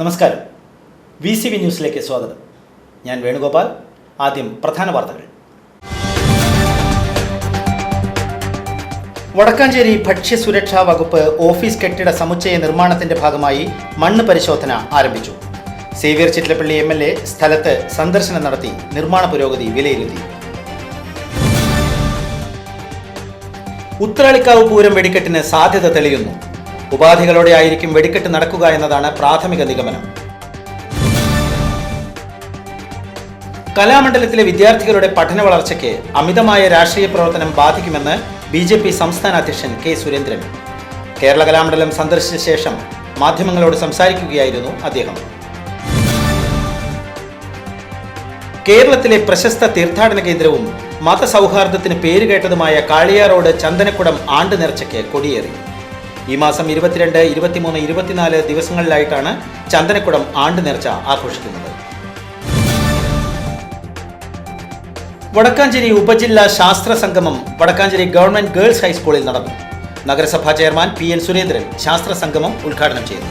നമസ്കാരം. V C V ന്യൂസിലേക്ക് സ്വാഗതം. ഞാൻ വേണുഗോപാൽ. ആദ്യം പ്രധാന വാർത്തകൾ. വടക്കാഞ്ചേരി ഭക്ഷ്യസുരക്ഷാ വകുപ്പ് ഓഫീസ് കെട്ടിട സമുച്ചയ നിർമ്മാണത്തിന്റെ ഭാഗമായി മണ്ണ് പരിശോധന ആരംഭിച്ചു. Xavier Chittilappally M L A സ്ഥലത്ത് സന്ദർശനം നടത്തി നിർമ്മാണ പുരോഗതി വിലയിരുത്തി. ഉത്രാളിക്കാവ് പൂരം വെടിക്കെട്ടിന് സാധ്യത തെളിയുന്നു. ഉപാധികളോടെ ആയിരിക്കും വെടിക്കെട്ട് നടക്കുക എന്നതാണ് പ്രാഥമിക നിഗമനം. കലാമണ്ഡലത്തിലെ വിദ്യാർത്ഥികളുടെ പഠന വളർച്ചയ്ക്ക് അമിതമായ രാഷ്ട്രീയ പ്രവർത്തനം ബാധിക്കുമെന്ന് ബി ജെ പി സംസ്ഥാന അധ്യക്ഷൻ കെ സുരേന്ദ്രൻ. കേരള കലാമണ്ഡലം സന്ദർശിച്ച ശേഷം മാധ്യമങ്ങളോട് സംസാരിക്കുകയായിരുന്നു അദ്ദേഹം. കേരളത്തിലെ പ്രശസ്ത തീർത്ഥാടന കേന്ദ്രവും മതസൗഹാർദ്ദത്തിന് പേരുകേട്ടതുമായ കാളിയാറോഡ് ചന്ദനക്കുടം ആണ്ട് നേർച്ചയ്ക്ക് കൊടിയേറി. ഈ മാസം ഇരുപത്തിരണ്ട് ഇരുപത്തിമൂന്ന് ഇരുപത്തിനാല് ദിവസങ്ങളിലായിട്ടാണ് ചന്ദനക്കുടം ആണ്ട് നേർച്ച ആഘോഷിക്കുന്നത്. വടക്കാഞ്ചേരി ഉപജില്ലാ ശാസ്ത്ര സംഗമം വടക്കാഞ്ചേരി ഗവൺമെന്റ് ഗേൾസ് ഹൈസ്കൂളിൽ നടന്നു. നഗരസഭാ ചെയർമാൻ പി എൻ സുരേന്ദ്രൻ ശാസ്ത്ര സംഗമം ഉദ്ഘാടനം ചെയ്തു.